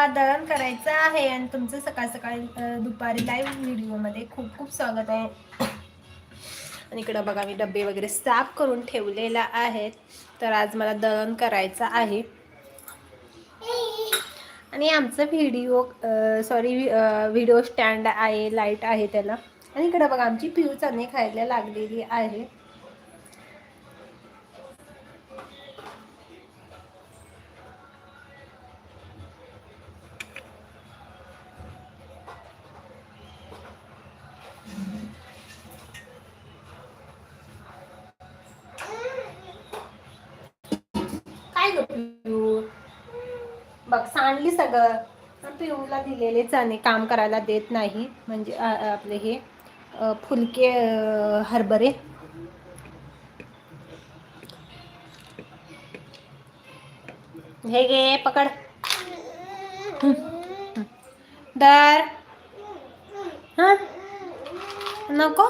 मला दळण करायचं आहे आणि तुमचं सकाळ सकाळी दुपारी लाईव्ह व्हिडिओमध्ये खूप खूप स्वागत आहे. आणि इकडं बघा मी डबे वगैरे साफ करून ठेवलेला आहेत. तर आज मला दळण करायचं आहे. आणि आमचं व्हिडिओ सॉरी व्हिडिओ स्टँड आहे लाइट आहे त्याला. आणि इकडं बघा आमची पिऊ चणे खायला लागलेली आहे. बघ सगळं. पिऊला दिलेले चणे काम करायला देत नाही. म्हणजे आपले हे फुलके हरभरे. हे गे पकड. दर. नको.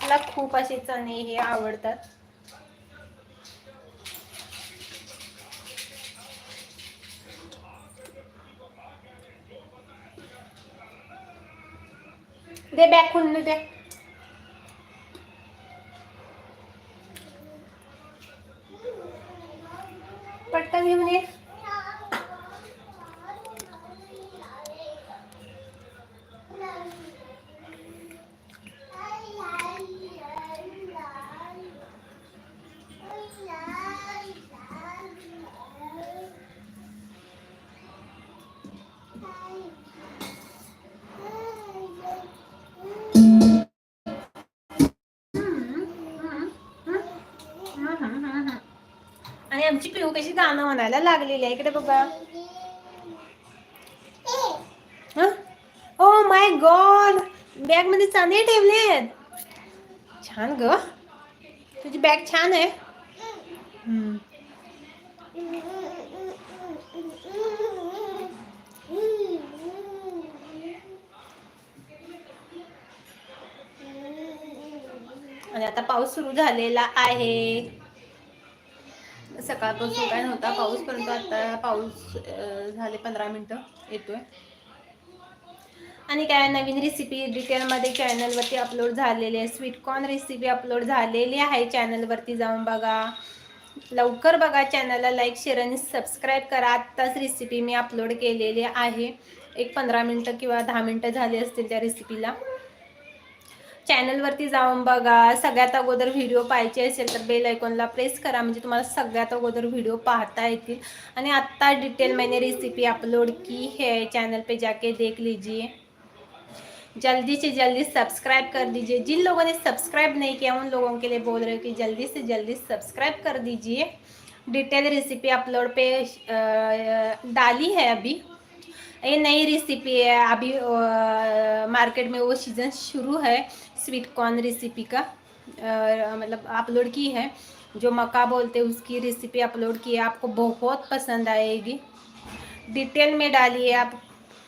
तुला खूप असे चणे हे आवडतात. দে ব্যাগ খুললে দে। पिऊ कशी गाणं म्हणायला लागलेली आहे? इकडे बघा. ओ माय गॉड बॅगमध्ये चांदे ठेवले छान ग. तुझी बॅग छान आहे. आणि आता पाऊस सुरू झालेला आहे. सकाळपासून काय नव्हता पाऊस परंतु आता पाऊस झाले पंधरा मिनिटं येतोय. आणि काय नवीन रेसिपी डिटेलमध्ये चॅनलवरती अपलोड झालेली आहे. स्वीटकॉर्न रेसिपी अपलोड झालेली आहे चॅनलवरती जाऊन बघा. लवकर बघा चॅनलला लाईक शेअर आणि सबस्क्राईब करा. आत्ताच रेसिपी मी अपलोड केलेली आहे. एक पंधरा मिनटं किंवा दहा मिनटं झाली असतील त्या रेसिपीला चॅनलवरती जाऊन बघा. सगळ्यात अगोदर व्हिडिओ पाहायचे असेल तर बेल आयकॉनला प्रेस करा. म्हणजे तुम्हाला सगळ्यात अगोदर व्हिडिओ पाहता येतील. आणि आत्ता डिटेल मैंने रेसिपी अपलोड की है चैनल पे जाके देख लीजिए. जल्दी से जल्दी सब्सक्राइब कर दीजिए. जिन लोगों ने सब्सक्राइब नहीं किया उन लोगों के लिए बोल रहे हो कि जल्दी से जल्दी सब्सक्राइब कर दीजिए. डिटेल रेसिपी अपलोड पे डाली है अभी. ये नई रेसिपी है. अभी मार्केट में वो सीज़न शुरू है. स्वीट कॉर्न रेसिपी का मतलब अपलोड की है। जो मक्का बोलते हैं, उसकी रेसिपी अपलोड की है। आपको बहुत पसंद आएगी। डिटेल में डालिए आप।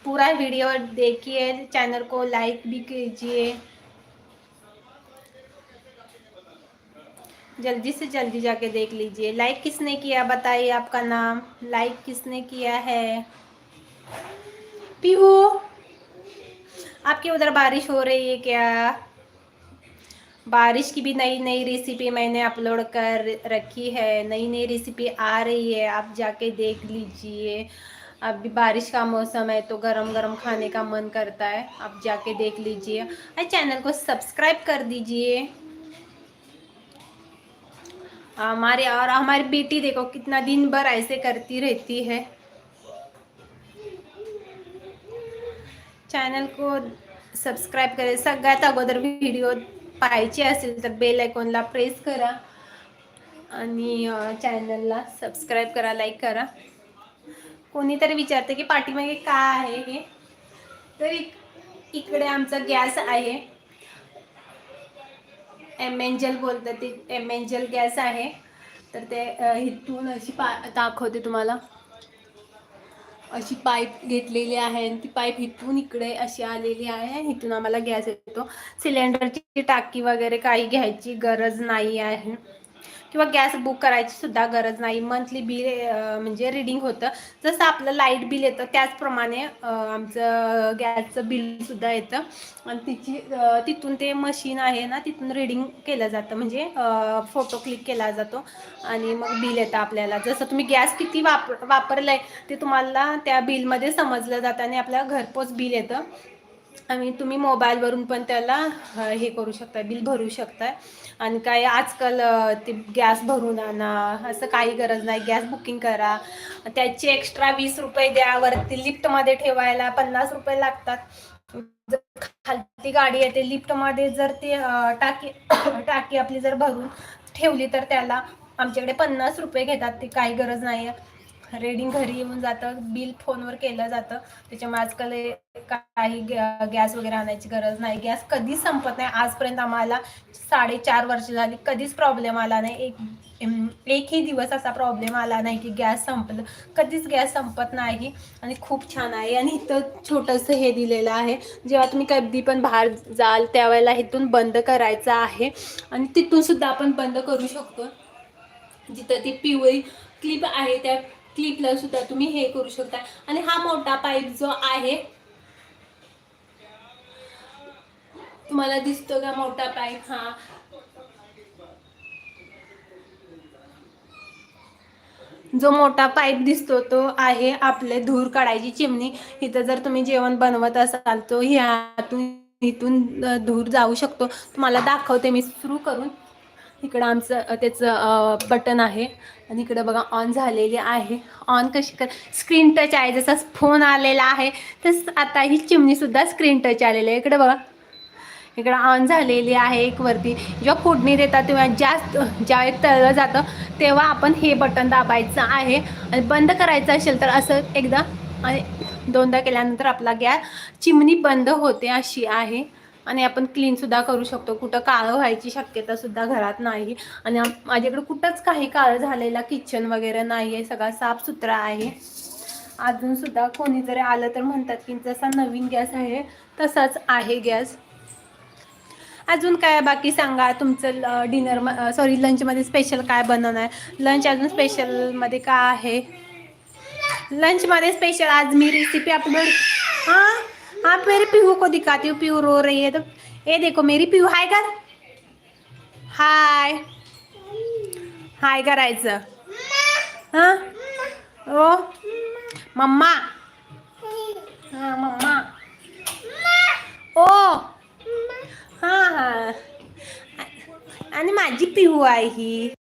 पूरा वीडियो देखिए। चैनल को लाइक भी कीजिए। जल्दी से जल्दी जाके देख लीजिए। लाइक किसने किया? बताइए आपका नाम। लाइक किसने किया है? पीहू, आपके उधर बारिश हो रही है क्या? बारिश की भी नई नई रेसिपी मैंने अपलोड कर रखी है नई नई रेसिपी आ रही है, आप जाके देख लीजिए। अभी बारिश का मौसम है तो गरम गरम खाने का मन करता है, आप जाके देख लीजिए। और चैनल को सब्सक्राइब कर दीजिए। हमारे और हमारी बेटी देखो कितना दिन भर ऐसे करती रहती है। चॅनल को सबस्क्राईब करा सगळ्यात अगोदर व्हिडिओ पाहिजे असेल तर बेल आयकॉनला प्रेस करा. आणि चॅनलला सबस्क्राईब करा लाईक करा. कोणीतरी विचारते की पाठीमागे काय आहे हे? तर इक- इकडे आमचा गॅस आहे. एम एंजल बोलतात ते एम एंजल गॅस आहे. तर ते इथून अशी पा दाखवते तुम्हाला. अशी पाईप घेतलेली आहे आणि ती पाईप इथून इकडे अशी आलेली आहे इथून आम्हाला गॅस येतो. सिलेंडरची टाकी वगैरे काही घ्यायची गरज नाही आहे. किंवा गॅस बुक करायची सुद्धा गरज नाही. मंथली बिल म्हणजे रिडिंग होतं. जसं आपलं लाइट बिल येतं त्याचप्रमाणे आमचं गॅसचं बिलसुद्धा येतं. आणि तिची तिथून ते मशीन आहे ना तिथून रिडिंग केलं जातं. म्हणजे फोटो क्लिक केला जातो आणि मग बिल येतं आपल्याला. जसं तुम्ही गॅस किती वापर वापरलं आहे ते तुम्हाला त्या बिलमध्ये समजलं जातं आणि आपल्या घरपोच बिल येतं. आणि तुम्ही मोबाईलवरून पण त्याला हे करू शकता बिल भरू शकता आणि काय आजकाल ते गॅस भरून आणा असं काही गरज नाही. गॅस बुकिंग करा. त्याचे एक्स्ट्रा वीस रुपये द्या. वरती लिफ्टमध्ये ठेवायला पन्नास रुपये लागतात. जर खालती गाडी येते लिफ्टमध्ये जर ते टाकी टाकी आपली जर भरून ठेवली तर त्याला आमच्याकडे पन्नास रुपये घेतात. ते काही गरज नाही आहे रेडिंग घरी येऊन जातं बिल फोनवर केलं जातं. त्याच्यामुळे आजकाल हे काही गॅ- गॅस वगैरे आणायची गरज नाही. गॅस कधीच संपत नाही. आजपर्यंत आम्हाला साडेचार वर्ष झाली. कधीच प्रॉब्लेम आला नाही. एक एकही दिवस असा प्रॉब्लेम आला नाही की गॅस संपलं. कधीच गॅस संपत नाही. आणि खूप छान आहे. आणि इथं छोटंसं हे दिलेलं आहे. जेव्हा तुम्ही कधी पण बाहेर जाल त्यावेळेला इथून बंद करायचं आहे. आणि तिथून सुद्धा आपण बंद करू शकतो. जिथं ती पिवळी क्लिप आहे त्या क्लिपला सुद्धा तुम्ही हे करू शकता. आणि हा मोठा पाईप जो आहे तुम्हाला दिसतो का मोठा पाईप हा. जो मोठा पाईप दिसतो तो आहे आपले धूर काढायची चिमणी. इथं जर तुम्ही जेवण बनवत असाल तो ह्यातून इथून धूर जाऊ शकतो. तुम्हाला दाखवते मी सुरू करून. इकडं आमचं त्याचं बटन आहे. आणि इकडं बघा ऑन झालेली आहे. ऑन कशी कर स्क्रीन टच आहे. जसा फोन आलेला आहे तसं आता ही चिमणीसुद्धा स्क्रीन टच आलेली आहे. इकडं बघा. इकडं ऑन झालेली आहे एक वरती. जेव्हा फोडणी देतात तेव्हा जास्त ज्यावेळी तळलं जातं तेव्हा आपण हे बटन दाबायचं आहे. आणि बंद करायचं असेल तर असं एकदा आणि दोनदा केल्यानंतर आपला गॅस चिमणी बंद होते अशी आहे. आणि आपण क्लीनसुद्धा करू शकतो. कुठं काळं व्हायची शक्यता सुद्धा घरात नाही. आणि माझ्याकडे कुठंच काही काळं झालेला किचन वगैरे नाही आहे सगळा साफसुथरा आहे. अजून सुद्धा कोणी जरी आलं तर म्हणतात की जसा नवीन गॅस आहे तसाच आहे गॅस. अजून काय बाकी सांगा? तुमचं डिनर सॉरी लंचमध्ये स्पेशल काय बनवणार? लंच अजून स्पेशलमध्ये काय आहे? लंचमध्ये स्पेशल आज मी रेसिपी अपलोड हां आप मेरे पीहू को दिखाती हूँ पीहू रो रही है तो। ये देखो मेरी पीहू हाय कर। हाय। हाय करायचं हां? ओ। मम्मा। हां मम्मा। ओ। हां हां। आणि माझी पिहू आहे ही।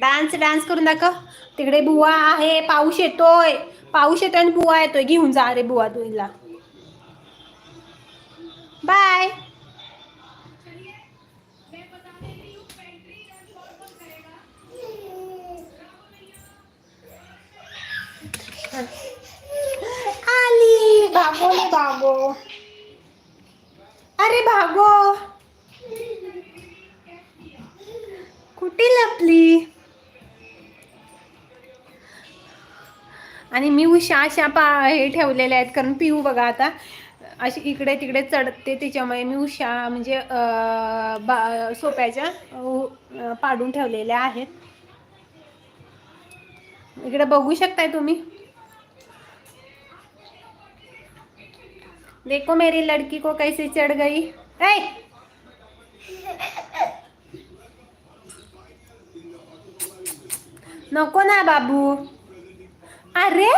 डान्स डान्स करून दाखव. तिकडे बुवा आहे पाऊस येतोय. पाऊस येतोय आणि बुवा येतोय. घेऊन जा रे बुवा तुला बाय आली. भागो भागो. अरे भागो. कुठे लपली? आणि मी उशा अशा पा हे ठेवलेल्या आहेत कारण पिऊ बघा आता अशी इकडे तिकडे चढते त्याच्यामुळे मी उशा म्हणजे बा सोप्याच्या पाडून ठेवलेल्या आहेत. इकडे बघू शकताय तुम्ही? देखो मेरी लड़की को कैसे चढ़ गई. ऐ! नको ना बाबू. अरे?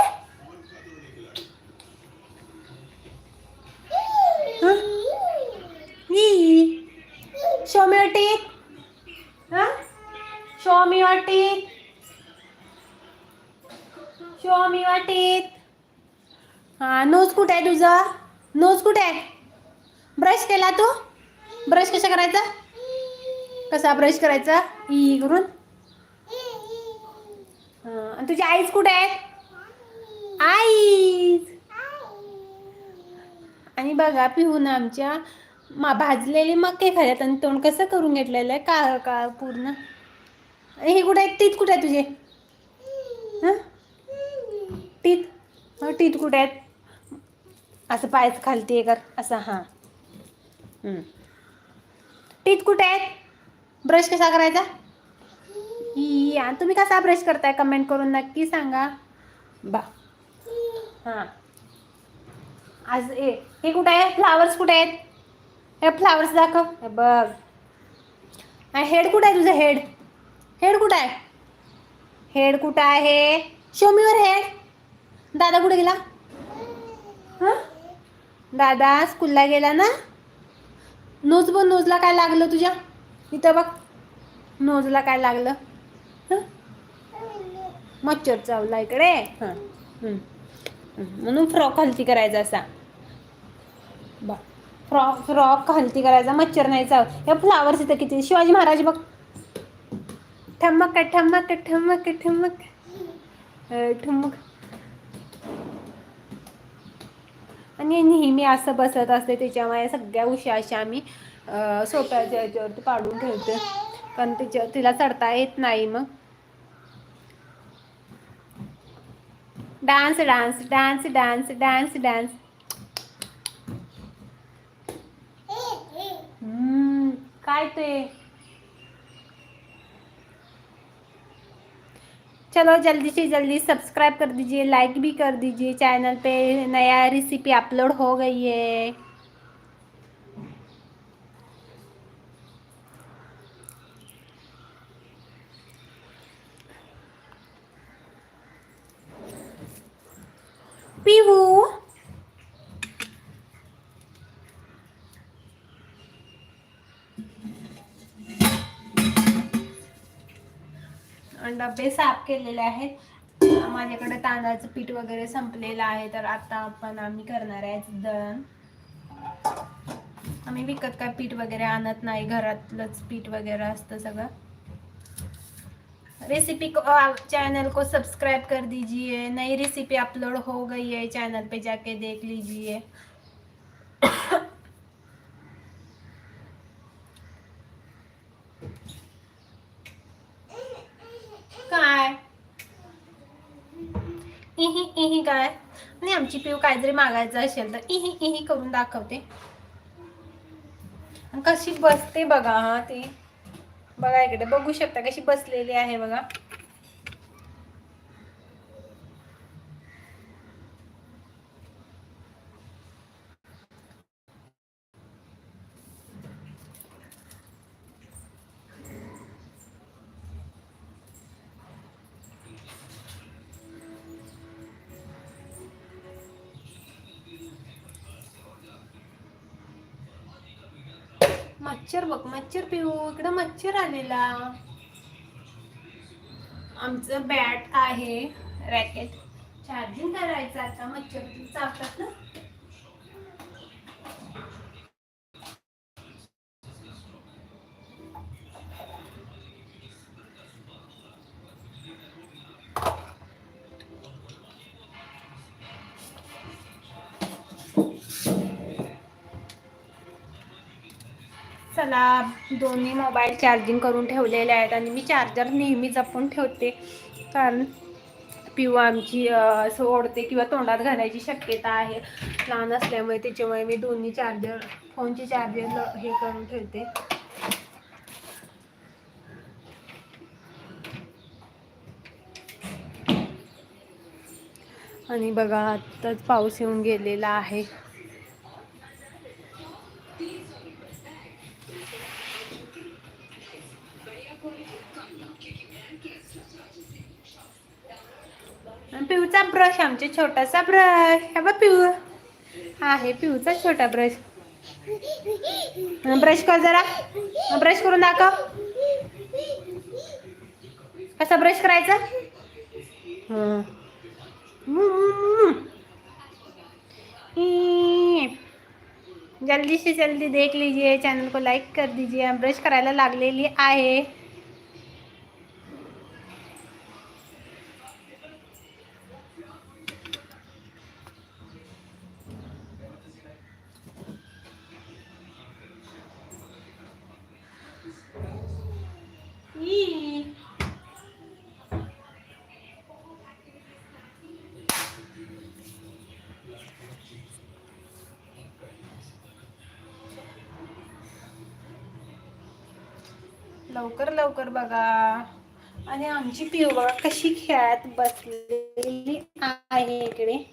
show me your teeth. Show me Show हा नोज कुठे आहे तुझा? नोज कुठे आहे? ब्रश केला तू? ब्रश कसा करायचा? कसा ब्रश करायचा? ई करून. तुझी आईज कुठे आहे आईज आणि बघा पिहून आमच्या मा भाजलेले मक्के खाल्यात आणि तोंड कसं करून घेतलेलं आहे? काळ काळ पूर्ण. हे कुठे आहेत? टीत कुठे आहे तुझे? हं? टीत? हं, टीत कुठे आहेत? असं पायच खालती कर असं हां. टीत कुठे आहेत? ब्रश कसा करायचा? आणि तुम्ही कसा ब्रश करताय? कमेंट करून नक्की सांगा. बा. हां. आज ए हे कुठे आहे फ्लावर्स कुठे आहेत? हे फ्लावर्स दाखव. हे बघ. हेड कुठं आहे तुझं हेड हेड कुठं आहे? हेड कुठं आहे? शोमीवर हेड दादा कुठे गेला? हां? दादा स्कूलला गेला ना? नोज बघ नोजला काय लागलं तुझ्या? इथं बघ. नोजला काय लागलं? मच्छर चावला इकडे. हां. म्हणून फ्रॉक हलती करायचा असा. बा फ्रॉक फ्रॉक हलती करायचा मच्छर नाही चाव. या फ्लावर्स इथं किती? शिवाजी महाराज बघ. ठमक ठमक ठमक ठमक. ठमक. आणि नेहमी असं बसत असते त्याच्यामुळे सगळ्या उशा अशा आम्ही सोप्याच्या याच्यावरती पाडून ठेवतो कारण तिच्या तिला चढता येत नाही मग. डांस डांस डांस डांस काय ते चलो जल्दी से जल्दी सब्सक्राइब कर दीजिए लाइक भी कर दीजिए चैनल पे नया रेसिपी अपलोड हो गई है। डबे साफ केलेले आहेत. माझ्याकडे तांदळाचं पीठ वगैरे संपलेलं आहे तर आता आपण आम्ही करणार आहे दळण. आम्ही विकत काय पीठ वगैरे आणत नाही घरातलंच पीठ वगैरे असतं सगळं. रेसिपी को चैनल को सब्सक्राइब कर दीजिए. नई रेसिपी अपलोड हो गई है चैनल पे जाके देख लीजिए काय इही काय? आणि आमची पिऊ काहीतरी मागायचं असेल तर इही इही करून दाखवते. कशी बसते बघा हा ती. बघा इकडे बघू शकता कशी बसलेली आहे बघा. मच्छर बघ मच्छर पिऊ. इकडं मच्छर आलेला. आमचं बॅट आहे. रॅकेट चार्जिंग करायचं आता. मच्छर चावतात ना? मला दोन्ही मोबाईल चार्जिंग करून ठेवलेले आहेत आणि मी चार्जर नेहमी जपून ठेवते. कारण पिऊ आमची असं ओढते किंवा तोंडात घालायची शक्यता आहे. लहान असल्यामुळे त्याच्यामुळे मी दोन्ही चार्जर फोनचे चार्जर हे करून ठेवते. आणि बघा आत्ताच पाऊस येऊन गेलेला आहे आणि पिऊचा ब्रश आमचे छोटासा ब्रश हा बघ पिऊ. हा आहे पिऊचा छोटा ब्रश ब्रश कर जरा. ब्रश करून दाखव. कसा ब्रश करायचा? जल्दी से जल्दी देख लीजिए. चैनल को लाइक कर दीजिए. ब्रश करायला लागलेली आहे ई. लवकर लवकर बघा. आणि आमची पिऊ बघा कशी खेळत बसलेली आहे इकडे.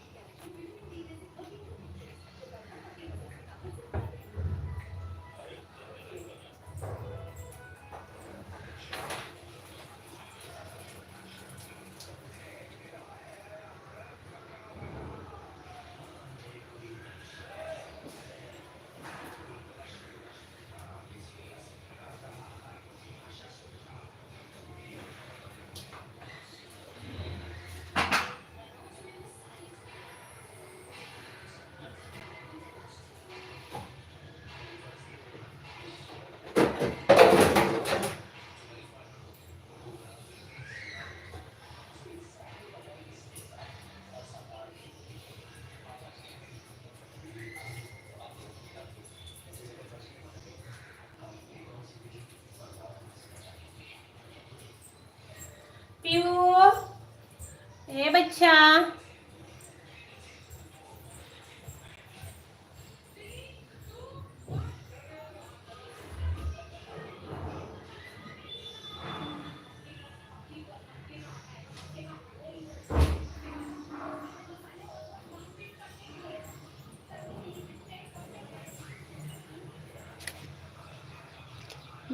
ए बच्चा।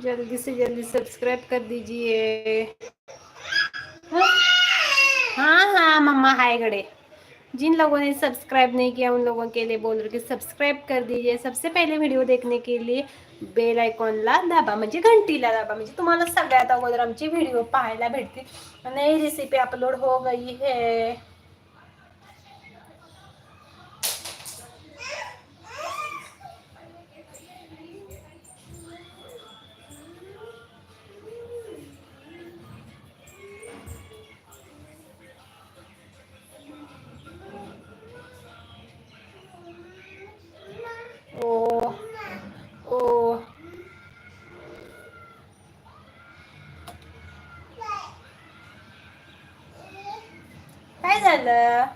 जल्दी से जल्दी सब्सक्राइब कर दीजिए। मामा हाय गड़े जिन लोगों ने सब्सक्राइब नहीं किया उन लोगों के लिए बोल रहे कि सब्सक्राइब कर दीजिए। सबसे पहले व्हिडिओ देखने के लिए बेल आयकॉनला दाबा म्हणजे घंटीला दाबा. म्हणजे तुम्हाला सगळ्यात अगोदर आमची व्हिडिओ पाहायला भेटतील. नई रेसिपी अपलोड हो गई है. काय झालं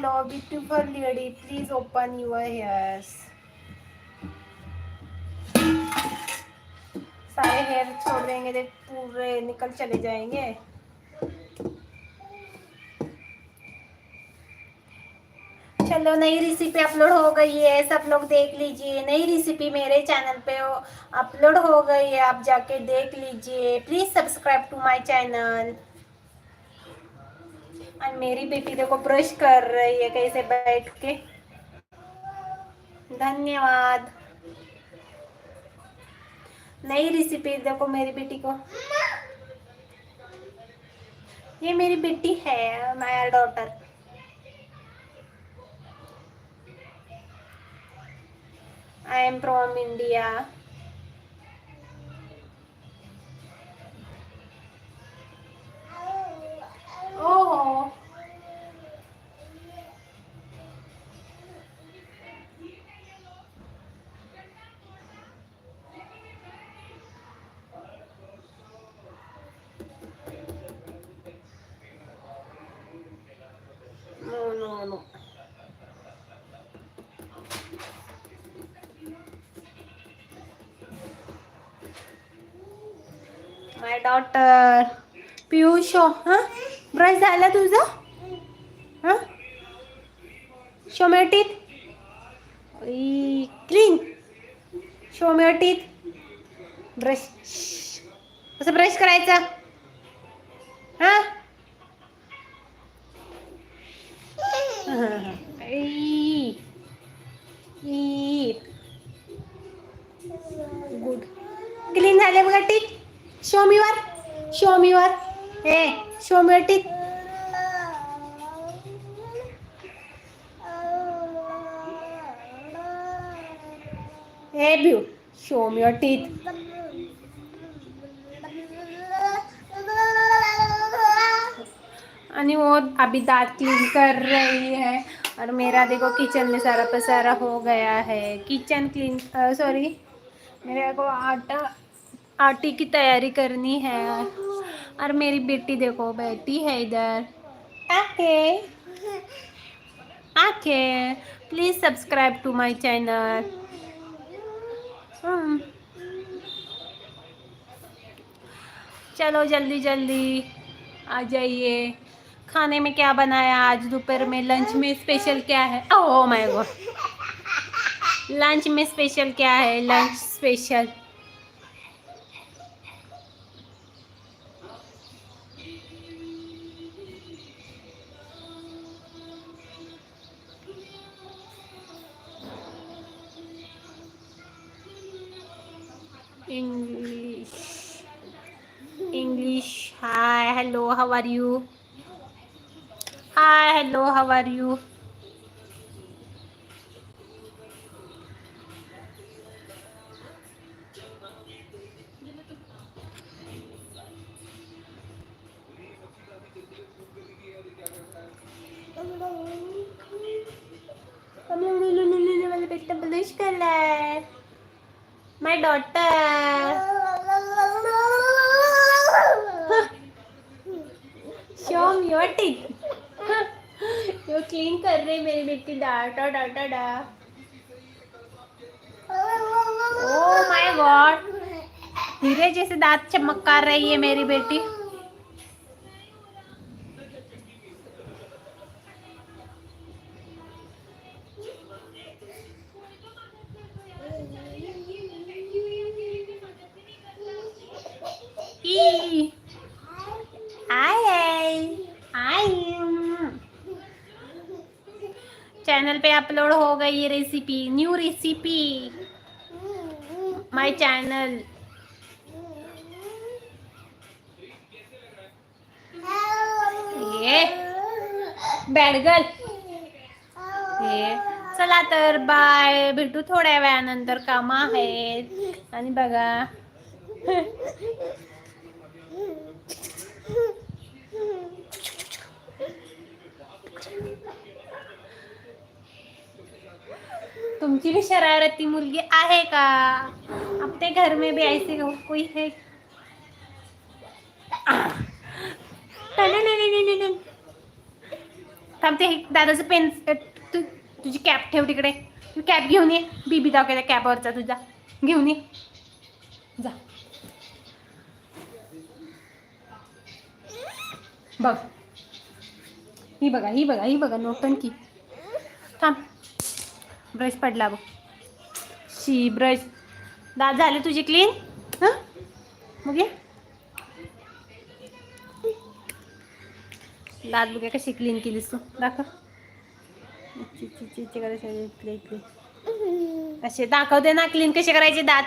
hello, beautiful lady. Please open your ears. सारे हेयर छोड़ देंगे तो पूरे निकल चले जाएँगे चलो नई रेसिपी अपलोड हो गई है सब लोग देख लीजिए नई रेसिपी मेरे चैनल पे अपलोड हो गई है आप जाके देख लीजिए please subscribe to my channel और मेरी बेटी देखो ब्रश कर रही है कैसे बैठ के। धन्यवाद। नई रेसिपी देखो मेरी बेटी को। ये मेरी बेटी है, my daughter I am from India Oh. No, no, no. My daughter. Piyusho, huh? Brush झाला तुझा? हां? शो क्लीन शो ब्रश कसं ब्रश करायचं. हां? गुड क्लीन झाले बघा टीथ शोमीवर शोमीवर आणि वो अभी दांत क्लीन कर रही है और मेरा देखो किचन में सारा पसारा हो गया है। किचन क्लीन सॉरी मेरे को आटा, आटे की तैयारी करनी है। और मेरी बेटी देखो बैठी है इधर। आके आके please subscribe to my channel चलो जल्दी जल्दी आ जाइए। खाने में क्या बनाया आज? दोपहर में लंच में स्पेशल क्या है? ओह माय गॉड लंच में स्पेशल क्या है? Lunch special English. English. Hi, hello, how are you? Hi, hello, how are you? Come on, come on, come on, come on, come on, come on, come on. My daughter show me your teeth yo clean कर रही मेरी बेटी data data डा oh my God धीरे जैसे दांत चमत्कार रही है मेरी बेटी. Channel पे upload हो गई ये recipe new recipe my channel ये चला तर बाय. भेटू थोड्या वेळानंतर कामं आहेत. आणि तुमची भी शरारती मुलगी आहे का? आपके घर में भी ऐसे कोई है? नाही, नाही, नाही, नाही, नाही. थांबते दादाचं पेन तू तुझी कॅप ठेव तिकडे. तू कॅप घेऊन ये. बीबी दाखवायला कॅपवरचा तुझा. घेऊन ये. जा. बघ. ही बघा ही बघा ही बघा नोटंकी थांब. ब्रश पडला बघ. शी ब्रश. दात झाले तुझी क्लीन हां? मग ये दात बघा कशी क्लीन केलीस तू. दाखव. इकडे इकडे. असे दाखवते ना क्लीन कसे करायचे दात.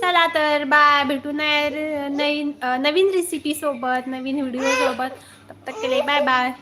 चला तर बाय. भेटू नाही नवीन नवीन रेसिपी सोबत नवीन व्हिडिओ सोबत. तब तक केले बाय बाय